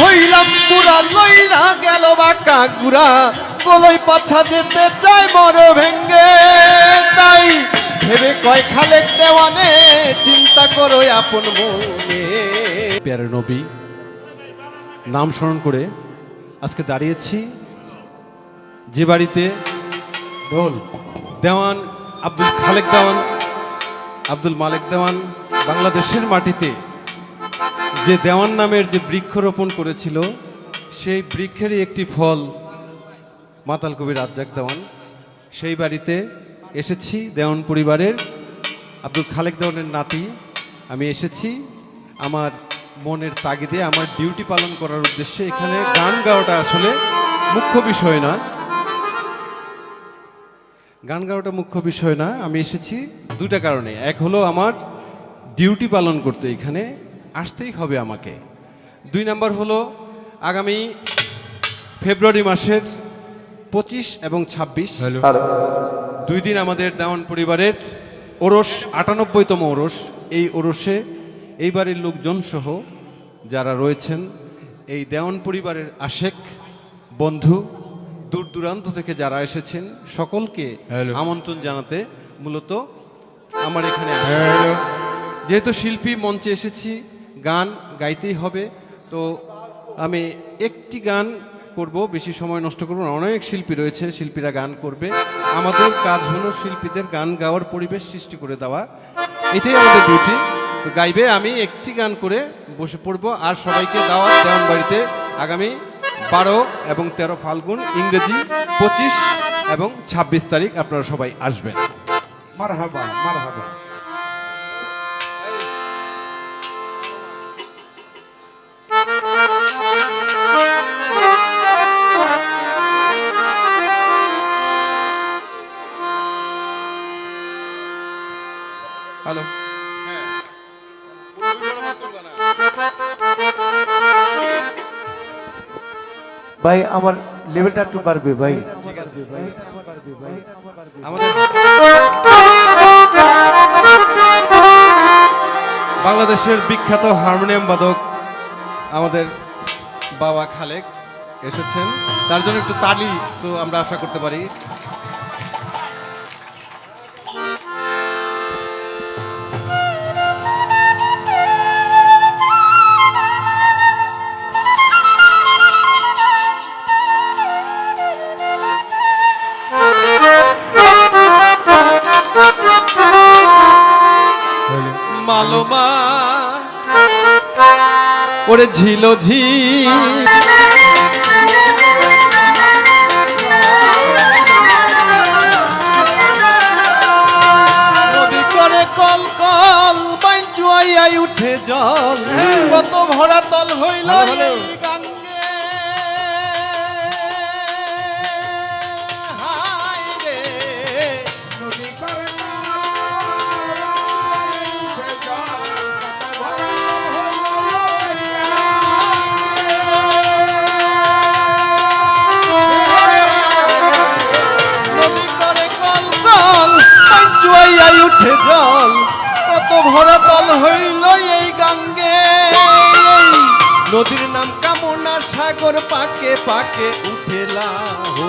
হইলাম বুড়া লইরা গেল বাঁকা গুড়া। গলই পাছা যেতে চাই মর ভেঙ্গে। তাই ভেবে কয় খালেক দেওয়ানে, চিন্তা করো আপন মনে। প্যারে নবী, নাম স্মরণ করে আজকে দাঁড়িয়েছি যে বাড়িতে ঢোল দেওয়ান, আব্দুল খালেক দেওয়ান, আব্দুল মালেক দেওয়ান বাংলাদেশের মাটিতে। যে দেওয়ান নামের যে বৃক্ষরোপণ করেছিল, সেই বৃক্ষেরই একটি ফল মাতাল কবি রাজ্জাক দেওয়ান। সেই বাড়িতে এসেছি দেওয়ান পরিবারের। আব্দুল খালেক দেওয়ানের নাতি, আমি এসেছি আমার মনের তাগিদে, আমার ডিউটি পালন করার উদ্দেশ্যে। এখানে গান গাওয়াটা আসলে মুখ্য বিষয় না গান গাওয়াটা মুখ্য বিষয় না আমি এসেছি দুটা কারণে। এক হলো আমার ডিউটি পালন করতে এখানে। আসতেই হবে আমাকে। দুই নাম্বার হলো আগামী ফেব্রুয়ারি মাসের পঁচিশ এবং ছাব্বিশ। দুই দিন আমাদের দেওয়ান পরিবারের ওরস আটানব্বইতম ওরস। এই ওরসে এই বাড়ির লোকজন সহ যারা রয়েছেন এই দেওয়ান পরিবারের আশেক বন্ধু দূর দূরান্ত থেকে যারা এসেছেন সকলকে. আমন্ত্রণ জানাতে মূলত আমার এখানে যেহেতু শিল্পী মঞ্চে এসেছি গান গাইতেই হবে। তো আমি একটি গান করব, বেশি সময় নষ্ট করব না। অনেক শিল্পী রয়েছে, শিল্পীরা গান করবে। আমাদের কাজ হলো শিল্পীদের গান গাওয়ার পরিবেশ সৃষ্টি করে দেওয়া। এটাই আমাদের ডিউটি তো গাইবে, আমি একটি গান করে বসে পড়ব। আর সবাইকে দাওয়াত দেওয়ান বাড়িতে আগামী বারো এবং তেরো ফাল্গুন ইংরেজি পঁচিশ এবং ছাব্বিশ তারিখ আপনারা সবাই আসবেন। মারহাবা মারহাবা। ভাই আমার লেভেলটা একটু বাড়বে ভাই। ঠিক আছে। আমাদের বাংলাদেশের বিখ্যাত হারমোনিয়াম বাদক আমাদের বাবা খালেক এসেছেন। তার জন্য একটু তালি তো আমরা আশা করতে পারি। ঝি নদী করে কল কল বাইচুয়াই উঠে জল। কত ভরা তল হইল ভরা তল হইল এই গাঙ্গে। নদীর নাম কামনা, সাগর পাকে পাকে উঠেলা হো।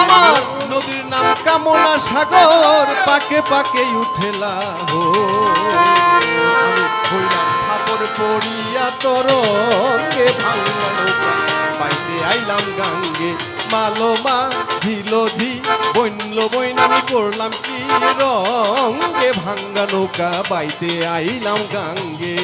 আমার নদীর নাম কামনা, সাগর পাকে পাকে উঠেলা হো। হইলাম থাপর পড়িয়া তরঙ্গে ভাঙা পাইতে আইলাম গাঙ্গে। মালোমা ঝিলো ঝি বইনলো বইন আমি করলাম কি রঙ্গে ভাঙ্গা নৌকা বাইতে আইলাম গাঙ্গে।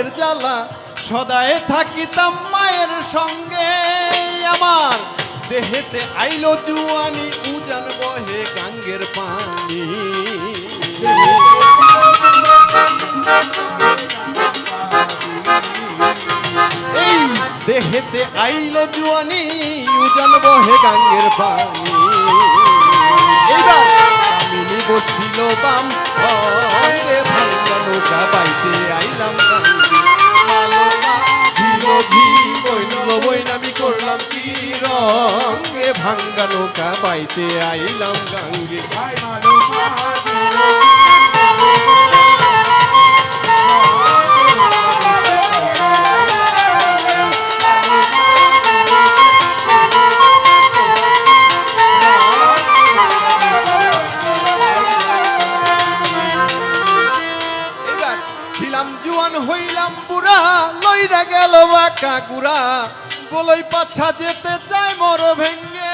সংসারের জ্বালা, সদায় থাকিতাম মায়ের সঙ্গে। আমার দেহেতে আইলো জুয়ানি, উজান বহে গাঙ্গের পানি। এই দেহেতে আইলো জুয়ানি, উজান বহে গাঙ্গের পানি। এইবার কামিনী বসিল বাম ভাঙ্গা নৌকা হইলাম লইরা গেল বাঁকা গুড়া। গোলই পাছা যেতে চায় মর ভেঙ্গে।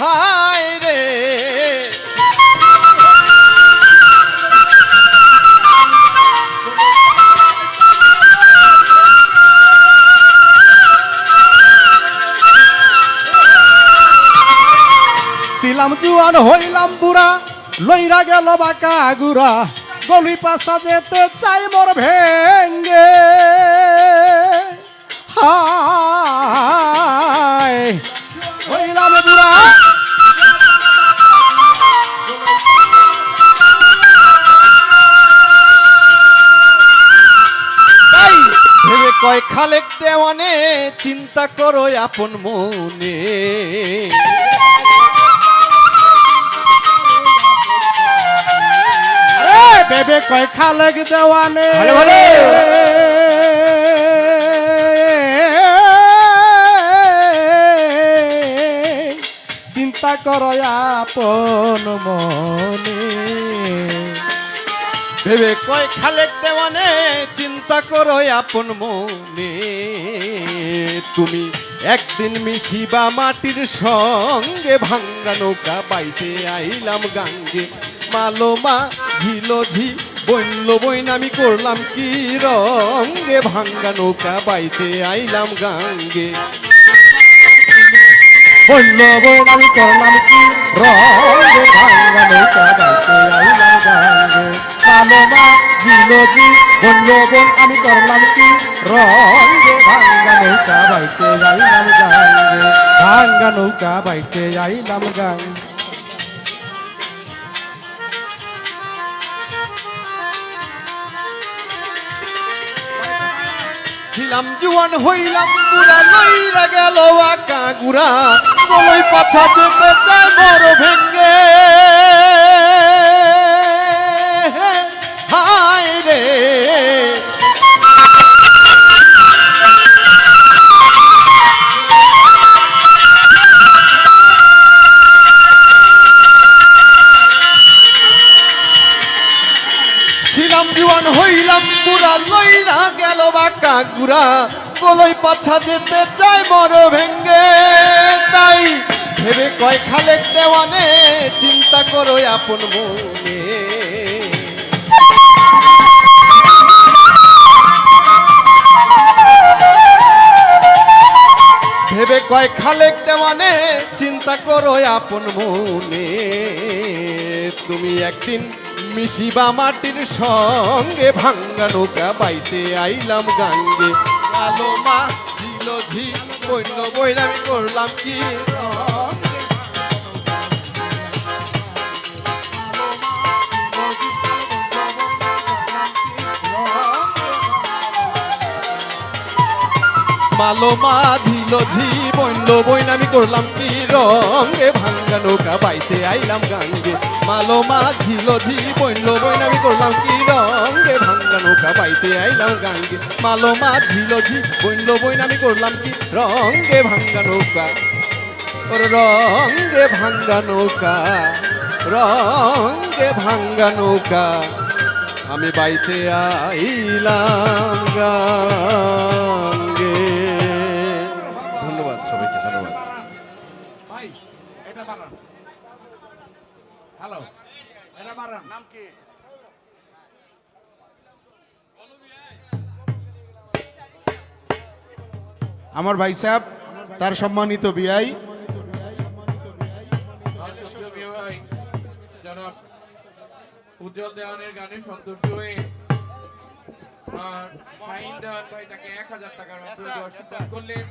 হায় রে। ছিলাম জুয়ান, হইলাম বুড়া, লইরা গেল বাঁকা গুড়া। গলি পাশা যেতে চাই মোর ভেঙ্গে। হায় খালেক দেওয়ানে চিন্তা করো আপন মনে। বেবে কয় খালেক দেওয়ানে। চিন্তা করো আপন মনে। ভেবে কয় খালেক দেওয়ানে চিন্তা করো আপন মনে। তুমি একদিন মিশিবা মাটির সঙ্গে, ভাঙ্গা নৌকা বাইতে আইলাম গাঙ্গে। মালোমা ঝিল ঝি বইল বইন আমি করলাম কি রঙ্গে, ভাঙ্গা নৌকা বাইতে আইলাম গাঙ্গে। বলল বোন আমি করলাম কি রঙে ভাঙ্গা কালোমা জিলো জি বলল বোন আমি করলাম কি ভাঙ্গা নৌকা বাইতে ভাঙ্গা নৌকা বাইতে ছিলাম জুয়ান, হইলাম বুড়া, লইরা গেল আকা গুড়া। গলই পাছা যেতে চায় বড় হায় রে? ছিলাম জুয়ান হইলাম বুড়া লইরা গেল বাঁকা গুড়া গলই পাছা যেতে চায় মর ভেঙ্গে তাই। ভেবে কয় খালেক দেওয়ানে, চিন্তা করো আপন মনে। কয় খালেক দেওয়ানে, চিন্তা করো আপন মনে। তুমি একদিন মিশিবা মাটির সঙ্গে, ভাঙ্গা নৌকা বাইতে আইলাম গাঙ্গে। কালো মা ঝিল ঝি বইন আমি করলাম কি? মালো মা ঝি, বইল বইন আমি করলাম কি রঙে? ভাঙ্গা নৌকা বাইতে আইলাম গাঙ্গে। মালো মা ঝি, বইল বইন আমি করলাম কি রঙে? ভাঙ্গা নৌকা বাইতে আইলাম গাঙ্গে। মালো মা ঝি, বইল বইন আমি করলাম কি রঙে? ভাঙ্গা নৌকা। ওর রঙে ভাঙ্গা নৌকা, রঙে ভাঙ্গা নৌকা। আমি বাইতে আইলাম গাঙ্গে। আমার ভাই সাহেব তার সম্মানিত বিআই। উজ্জ্বল দেওয়ানের গানে সন্তুষ্ট হয়ে আর ভাই তাকে এক হাজার টাকার করলেন।